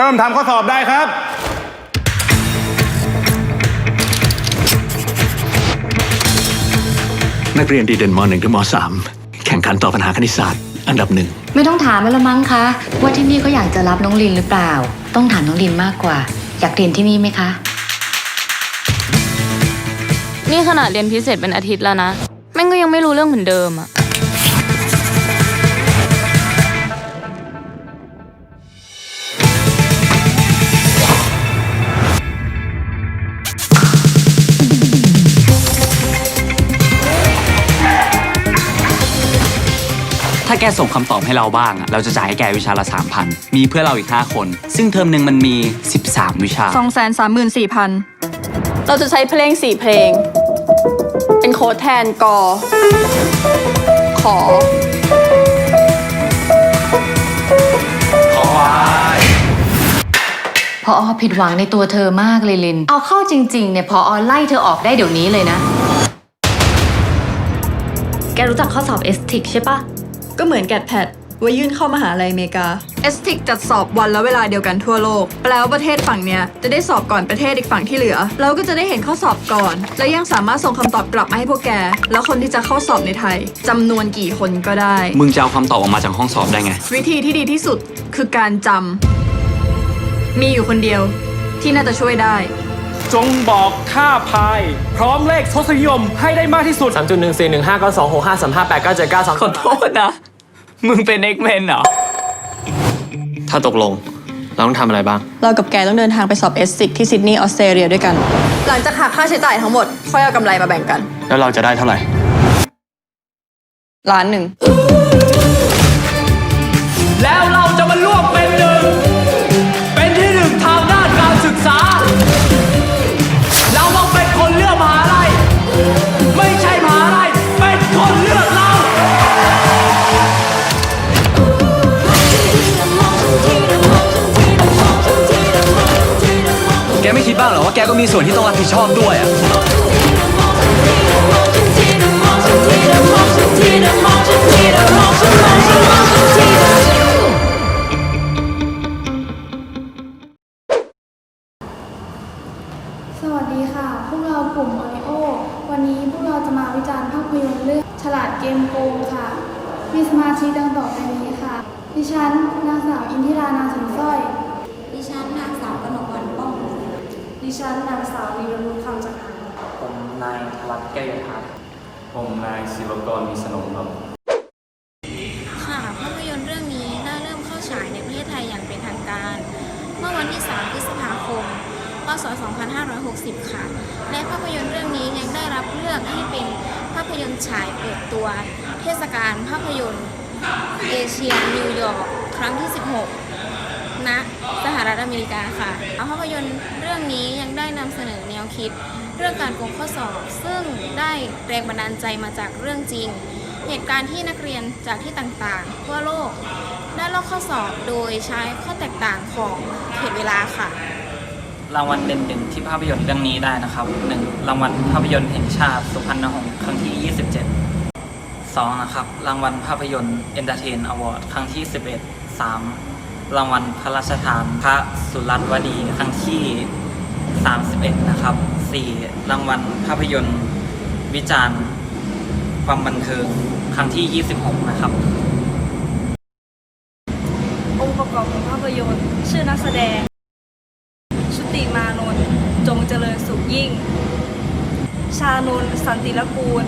เริ่มทำข้อสอบได้ครับ นักเรียนดีเด่นม .1 ถึงม .3 แข่งขันตอบปัญหาคณิตศาสตร์ อันดับหนึ่ง ไม่ต้องถามแล้วละมั้งคะ ว่าที่นี่เขาอยากจะรับน้องลินหรือเปล่า ต้องถามน้องลินมากกว่า อยากเรียนที่นี่ไหมคะ นี่ขนาดเรียนพิเศษเป็นอาทิตย์แล้วนะ แม่งก็ยังไม่รู้เรื่องเหมือนเดิมอะ กส่งคำตอบให้เราบ้างอะเราจะจ่ายให้แกวิชาละ 3,000 มีเพื่อนเราอีก 5 คน ซึ่งเทอมหนึ่งมันมี 13 วิชาสองแสนสามหมื่นสี่พันเราจะใช้เพลงสี่เพลง เป็นโค้ดแทนกอ ขอ พออผิดหวังในตัวเธอมากเลยลิน เอาเข้าจริงๆเนี่ยพออไล่เธอออกได้เดี๋ยวนี้เลยนะ แกรู้จักข้อสอบเอสติกใช่ปะ ก็เหมือนแกดแพดไว้ยื่นเข้ามหาลัยอเมริกาเอสติกจัดสอบวันและเวลาเดียวกันทั่วโลก แปลว่าประเทศฝั่งเนี้ยจะได้สอบก่อนประเทศอีกฝั่งที่เหลือ เราก็จะได้เห็นข้อสอบก่อน และยังสามารถส่งคำตอบกลับมาให้พวกแก แล้วคนที่จะเข้าสอบในไทยจำนวนกี่คนก็ได้ มึงจะเอาคำตอบออกมาจากห้องสอบได้ไง วิธีที่ดีที่สุดคือการจำมีอยู่คนเดียวที่น่าจะช่วยได้ จงบอกค่าพาย พร้อมเลขทศนิยมให้ได้มากที่สุด 3 1 4 1 5 9 2 6 5 3 5 8 9 7 9 2ขอโทษนะ มึงเป็น X-Men เหรอ ถ้าตกลง เราต้องทำอะไรบ้าง เรากับแกต้องเดินทางไปสอบเอสติกที่ซิดนีย์ออสเตรเลียด้วยกัน หลังจากหักค่าใช้จ่ายทั้งหมด ค่อยเอากำไรมาแบ่งกันแล้วเราจะได้เท่าไหร่ ล้านหนึ่ง แล้วเราจะมาร่วมเกก็มีส่วนที่ต้องรับผิดชอบด้วยอะสวัสดีค่ะ พวกเรากลุ่มมาริโอ วันนี้พวกเราจะมาวิจารณ์ภาพยนตร์เรื่องฉลาดเกมโกงค่ะ มีสมาชิกดังต่อไปนี้ค่ะ ดิฉันนางสาวอินทิรานาสินสร้อย ดิฉันนางสาวกนกวันป้อง ดิฉันนางสาววีรนุชคำจักรผมนายธวัฒน์แก้วยทัศน์ผมนายศิวกรมีสนมครับ ค่ะภาพยนตร์เรื่องนี้ได้เริ่มเข้าฉายในประเทศไทยอย่างเป็นทางการ เมื่อวันที่ 3 พฤษภาคม พศ 2560 ค่ะ และภาพยนตร์เรื่องนี้ยังได้รับเลือกให้เป็นภาพยนตร์ฉายเปิดตัว เทศกาลภาพยนตร์เอเชียนิวยอร์กครั้งที่ 16 ณสหรัฐอเมริกาค่ะ เอาภาพยนตร์เรื่องนี้ยังได้นำเสนอแนวคิด เรื่องการโกงข้อสอบ ซึ่งได้แรงบันดาลใจมาจากเรื่องจริง เหตุการณ์ที่นักเรียนจากที่ต่างๆ ทั่วโลก ได้ลอกข้อสอบโดยใช้ข้อแตกต่างของเขตเวลาค่ะรางวัลเด่นๆที่ภาพยนตร์เรื่องนี้ได้นะครับ 1. รางวัลภาพยนตร์แห่งชาติสุพรรณหงษ์ครั้งที่ 27 2. นะครับ รางวัลภาพยนตร์ Entertain Award ครั้งที่ 11 3. รางวัลพระราชทานพระสุรัตน์วดีครั้งที่ 31 นะครับ 4. รางวัลภาพยนตร์วิจารณ์ความบันเทิงครั้งที่ 26 นะครับ องค์ประกอบของภาพยนตร์ ชื่อนักแสดง ชุติมานนท์จงเจริญสุขยิ่ง ชานนท์สันติละกูล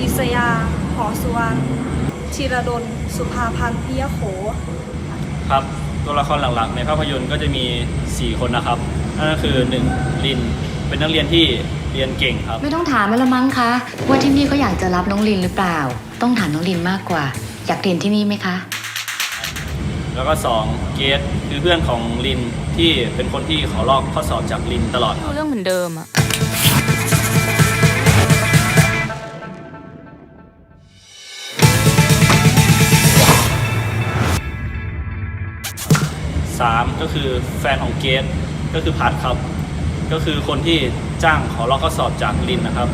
อิสยา หอสุวรรณธีรดล สุภาพันธ์พิยโข ครับตัวละครหลักๆ ในภาพยนตร์ก็จะมี 4 คนนะครับนั่นก็คือ 1. ลินเป็นนักเรียนที่เรียนเก่งครับ ไม่ต้องถามแล้วละมั้งคะว่าที่นี่เขาอยากจะรับน้องลินหรือเปล่า ต้องถามน้องลินมากกว่า อยากเรียนที่นี่ไหมคะ แล้วก็ 2. เกสคือเพื่อนของลินที่เป็นคนที่ขอลอกข้อสอบจากลินตลอดครับรู้เรื่องเหมือนเดิมอะ 3 ก็คือแฟนของเกสก็คือพัดครับ ก็คือคนที่จ้างขอลอกข้อสอบจากลินนะครับ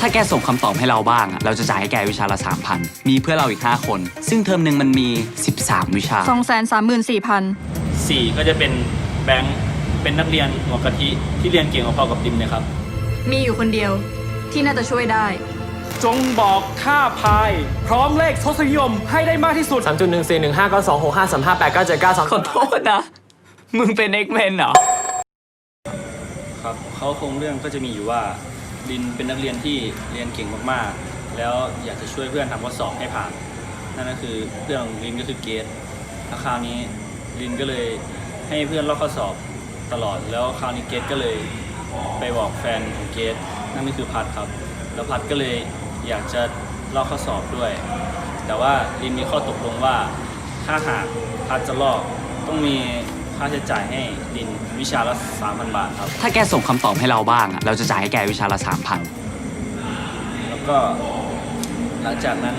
ถ้าแกส่งคำตอบให้เราบ้างอะเราจะจ่ายให้แกวิชาละ 3,000 มีเพื่อนเราอีก 5 คน ซึ่งเทอมหนึ่งมันมี 13 วิชา234,000สี่ก็จะเป็นแบงค์เป็นนักเรียนหัวกะทิที่เรียนเก่งพอๆกับดิมเลยครับ มีอยู่คนเดียวที่น่าจะช่วยได้ จงบอกค่าพาย พร้อมเลขทศนิยมให้ได้มากที่สุด 3 1 4 1 5 9 2 6 5 3 5 8 9 7 9 2ขอโทษนะ มึงเป็น X-Men เหรอ ครับเขาโครงเรื่องก็จะมีอยู่ว่าลินเป็นนักเรียนที่เรียนเก่งมากๆ แล้วอยากจะช่วยเพื่อนทำข้อสอบให้ผ่าน นั่นก็คือเพื่อนของลินก็คือเกรดแล้วคราวนี้ลินก็เลยให้เพื่อนลอกข้อสอบตลอด แล้วคราวนี้เกรดก็เลยไปบอกแฟนของเกรดนั่นก็คือพัดครับ แล้วพัดก็เลย อยากจะลอกข้อสอบด้วย แต่ว่าลินมีข้อตกลงว่า ถ้าหากพัดจะลอกต้องมีค่าใช้จ่ายให้ลินวิชาละ 3,000 บาทครับ ถ้าแกส่งคำตอบให้เราบ้างอะเราจะจ่ายให้แกวิชาละ3,000แล้วก็หลังจากนั้น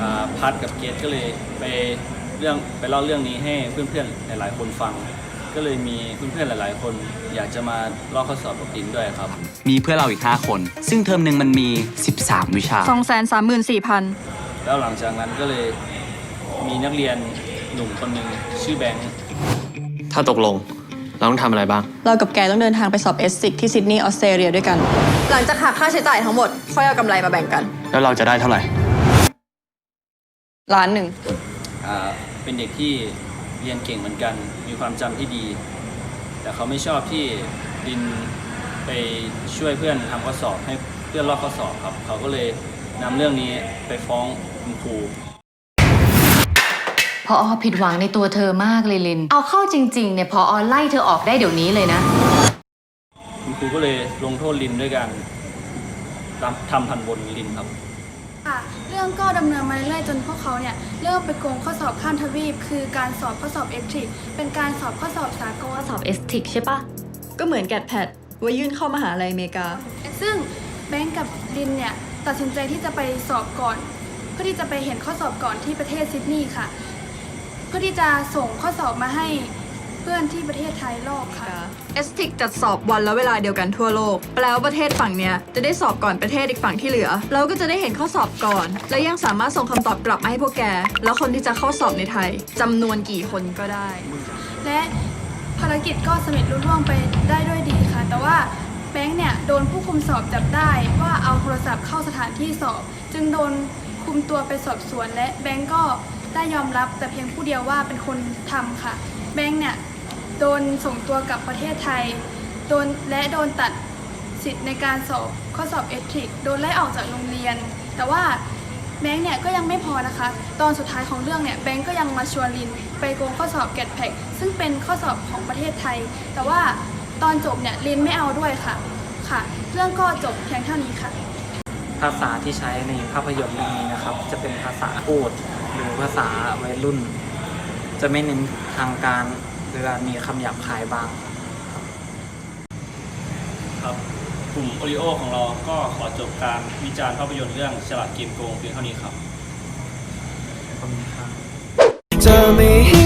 อ่าพัดกับเกตก็เลยไปเรื่องไปเล่าเรื่องนี้ให้เพื่อนๆหลายๆคนฟัง ก็เลยมีเพื่อนๆหลาย ๆ คน อยากจะมาลอกข้อสอบกับดินด้วยครับ มีเพื่อนเราอีก 5 คน ซึ่งเทอมหนึ่งมันมี 13 วิชา 234,000 แล้วหลังจากนั้นก็เลยมีนักเรียนหนุ่มคนหนึ่งชื่อแบงค์ถ้าตกลง เราต้องทำอะไรบ้าง เรากับแกต้องเดินทางไปสอบเอสซิกที่ซิดนีย์ออสเตรเลียด้วยกัน หลังจากหักค่าใช้จ่ายทั้งหมด ค่อยเอากำไรมาแบ่งกัน แล้วเราจะได้เท่าไหร่ ล้านหนึ่ง อ่าเป็นเด็กที่ เรียนเก่งเหมือนกัน มีความจำที่ดี แต่เขาไม่ชอบที่ดินไปช่วยเพื่อนทำข้อสอบให้เพื่อนลอกข้อสอบครับ เขาก็เลยนำเรื่องนี้ไปฟ้องคุณครูพออผิดหวังในตัวเธอมากเลยลิน เอาเข้าจริง ๆ เนี่ยพออไล่เธอออกได้เดี๋ยวนี้เลยนะ คุณครูก็เลยลงโทษลินด้วยการทำทำทันบนลินครับ ค่ะเรื่องก็ดำเนินมาเรื่อยๆจนพวกเขาเนี่ยเริ่มไปโกงข้อสอบข้ามทวีป คือการสอบข้อสอบเอทิกเป็นการสอบข้อสอบสากลข้อสอบเอสติกใช่ปะก็เหมือนแกดแพดไว้ยื่นเข้ามหาลัยอเมริกา ซึ่งแบงก์กับลินเนี่ยตัดสินใจที่จะไปสอบก่อน เพื่อที่จะไปเห็นข้อสอบก่อนที่ประเทศซิดนีย์ค่ะ เพื่อที่จะส่งข้อสอบมาให้ เพื่อนที่ประเทศไทยลอกค่ะ เอสติกจัดสอบวันและเวลาเดียวกันทั่วโลก แปลว่าประเทศฝั่งเนี้ยจะได้สอบก่อนประเทศอีกฝั่งที่เหลือ เราก็จะได้เห็นข้อสอบก่อน และยังสามารถส่งคำตอบกลับมาให้พวกแก แล้วคนที่จะเข้าสอบในไทยจำนวนกี่คนก็ได้ และภารกิจก็สำเร็จรุ่ร่วงไปได้ด้วยดีค่ะ แต่ว่าแบงค์เนี่ยโดนผู้คุมสอบจับได้ว่าเอาโทรศัพท์เข้าสถานที่สอบ จึงโดนคุมตัวไปสอบสวนและแบงค์ก็ได้ยอมรับแต่เพียงผู้เดียวว่าเป็นคนทำค่ะ แบงค์เนี่ย โดนส่งตัวกลับประเทศไทยโดนและโดนตัดสิทธิ์ในการสอบข้อสอบเอทิกโดนไล่ออกจากโรงเรียน แต่ว่าแบงค์เนี่ยก็ยังไม่พอนะคะ ตอนสุดท้ายของเรื่องเนี่ยแบงค์ก็ยังมาชวนลินไปโกงข้อสอบแกดแพกซึ่งเป็นข้อสอบของประเทศไทย แต่ว่าตอนจบเนี่ยลินไม่เอาด้วยค่ะค่ะ เรื่องก็จบเพียงเท่านี้ค่ะ ภาษาที่ใช้ในภาพยนตร์เรื่องนี้นะครับ จะเป็นภาษาพูดหรือภาษาวัยรุ่น จะไม่เน้นทางการ หรือมีคำหยาบคายบ้าง ครับกลุ่มโอริโอของเราก็ขอจบการวิจารณ์ภาพยนตร์เรื่องฉลาดเกมโกงเพียงเท่านี้ครับ ขอบคุณครับเธอไม่ให้